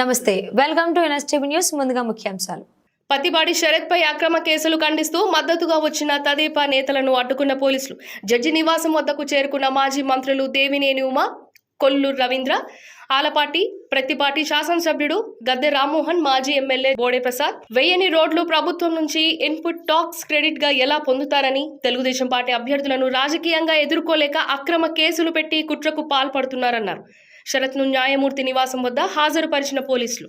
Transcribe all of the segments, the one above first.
నమస్తే welcome to NSTV news ముందుగా ముఖ్యాంశాలు. పత్తిపాటి శరత్ పై అక్రమ కేసులు ఖండిస్తూ మద్దతుగా వచ్చిన తదేపా నేతలను అడ్డుకున్న పోలీసులు. జడ్జి నివాసం వద్దకు చేరుకున్న మాజీ మంత్రులు దేవినేని ఉమా కొల్లు రవీంద్ర ఆలపాటి ప్రతిపాటి శాసనసభ్యుడు గద్దె రామ్మోహన్ మాజీ ఎమ్మెల్యే బోడే ప్రసాద్ వెయ్యని రోడ్లు ప్రభుత్వం నుంచి ఇన్పుట్ టాక్స్ క్రెడిట్గా ఎలా పొందుతారని తెలుగుదేశం పార్టీ అభ్యర్థులను రాజకీయంగా ఎదుర్కోలేక అక్రమ కేసులు పెట్టి కుట్రకు పాల్పడుతున్నారన్నారు. షరత్ను న్యాయమూర్తి నివాసం వద్ద హాజరుపరిచిన పోలీసులు.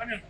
Bueno,